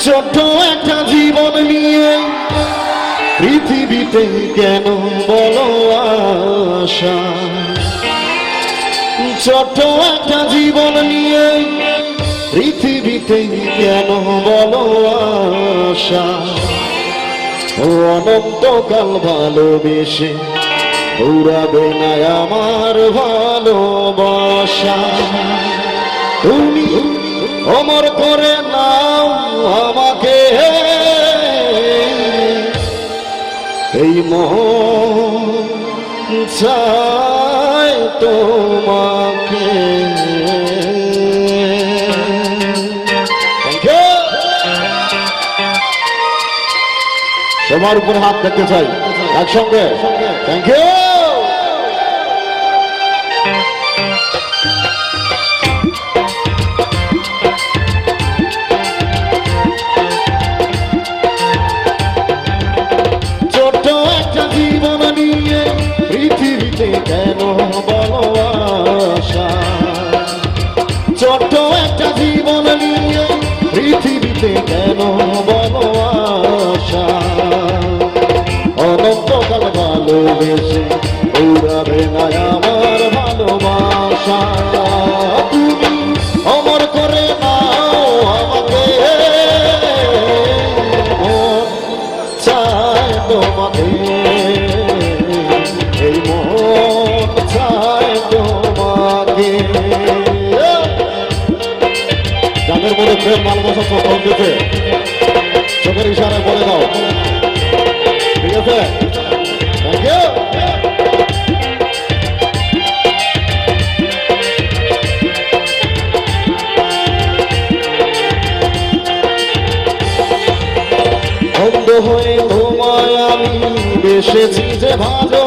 ছোট্ট একটা জীবন নিয়ে পৃথিবীতে কেন বলো আশা? ছোট্ট একটা জীবন নিয়ে পৃথিবীতে কেন বলো আশা? ও অনন্তকাল ভালোবেসে উড়াবে না আমার ভালোবাসা। তুমি অমর করে নাও আমাকে। এই মোহ তোমাকে. সবার উপর হাত দেখতে চাই। একসঙ্গে। থ্যাংক ইউ ছোট্ট একটা জীবন নিয়ে পৃথিবীতে কেন আশা? অনন্তকাল ভালোবেসে উড়াবে না আমার ভালোবাসা। ভালোবাসা চোখ দিতে চোখের দাও। ঠিক আছে? অন্ধ হয়ে তোমায় আমি বেসেছি যে ভালো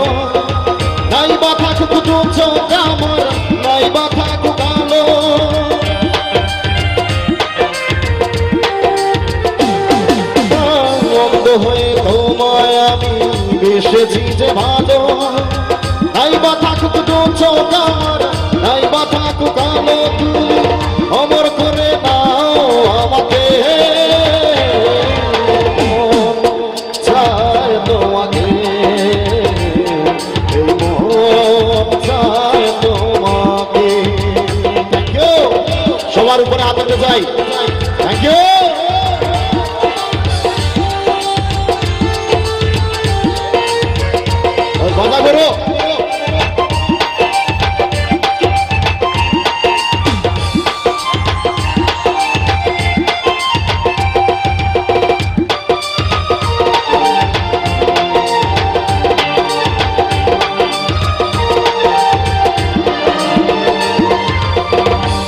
হয়ে তোমায় আমি যে ভালো। বা থাকুক চোখ আমার বা থাকুক অমর করে নাও আমাকে। সবার উপরে যাই থ্যাংক ইউ করো।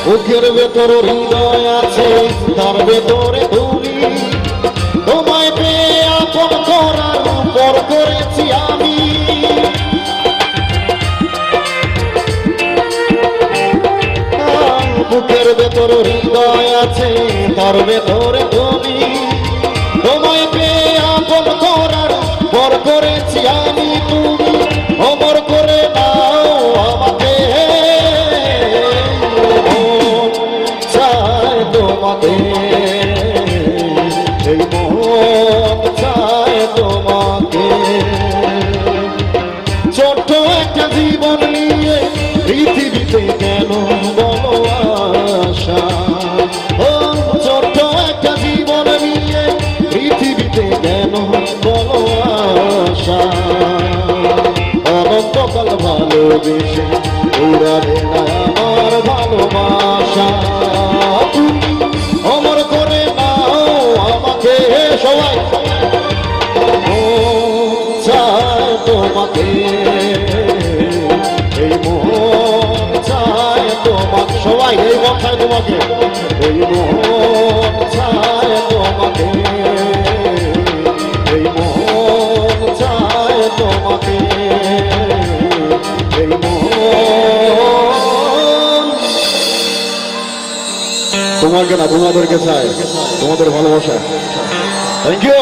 বুকের ভেতর হৃদয় আছে তার ভেতরে হৃদয় আছে, তার ভেতরে তুমি। তোমায় পেয়ে আপন করার পর করেছি আমি তুমি। অমর করে দাও আমাকে। তোমাকে। এই মন আশা অনন্তকাল ভালোবেসে উড়াবে আমার ভালোবাসা। অমর করে নাও আমাকে সবাই তোমাকে, এই মন চায় তোমাকে সবাই এই চায় তোমাকে। এই মন তোমাকে না তোমাদেরকে চাই তোমাদের ভালোবাসা। Thank you